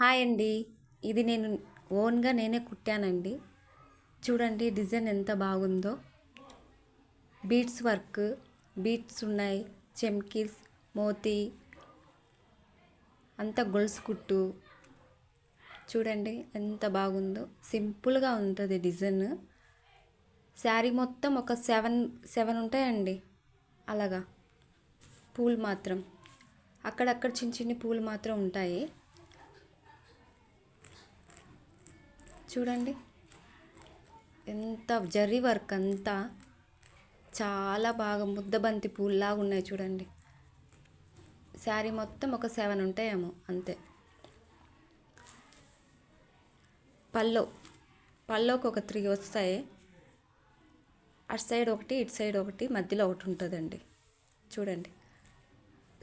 Hi అండి. ఇది నేను ఓన్గా నేనే కుట్టానండి. చూడండి డిజైన్ ఎంత బాగుందో. బీట్స్ వర్క్ బీట్స్ ఉన్నాయి చెమ్కిస్ మోతీ అంత గొలుసు కుట్టు. చూడండి ఎంత బాగుందో. సింపుల్గా ఉంటుంది డిజైన్. శారీ మొత్తం ఒక సెవెన్ సెవెన్ ఉంటాయండి. అలాగా. పూలు మాత్రం. అక్కడక్కడ చిన్న చిన్న పూలు మాత్రం ఉంటాయి. చూడండి. ఎంత జర్రీ వర్క్ అంతా. చాలా బాగా ముద్దబంతి పూల్లాగా ఉన్నాయి చూడండి. శారీ మొత్తం ఒక సెవెన్ ఉంటాయేమో అంతే. పల్లో పల్లోకి ఒక త్రీ వస్తాయి. అటు సైడ్ ఒకటి ఇటు సైడ్ ఒకటి మధ్యలో ఒకటి ఉంటుందండి. చూడండి.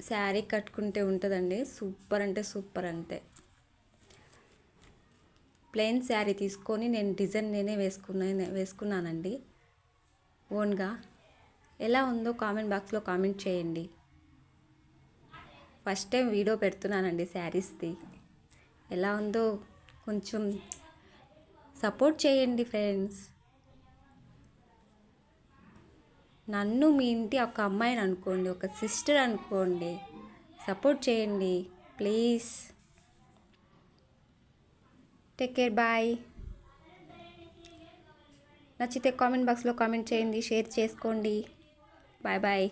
శారీ కట్టుకుంటే ఉంటుందండి. సూపర్ అంటే సూపర్ అంతే. ప్లెయిన్ శారీ తీసుకొని నేను డిజైన్ నేనే వేసుకున్నా వేసుకున్నానండి. ఓన్గా. ఎలా ఉందో కామెంట్ బాక్స్లో కామెంట్ చేయండి. ఫస్ట్ టైం వీడియో పెడుతున్నానండి శారీస్ది. ఎలా ఉందో కొంచెం సపోర్ట్ చేయండి ఫ్రెండ్స్. నన్ను మీ ఇంటి ఒక అమ్మాయిని అనుకోండి ఒక సిస్టర్ అనుకోండి సపోర్ట్ చేయండి ప్లీజ్. టేక్ కేర్ బాయ్ నచ్చితే కామెంట్ బాక్స్లో కామెంట్ చేయండి షేర్ చేసుకోండి బాయ్ బాయ్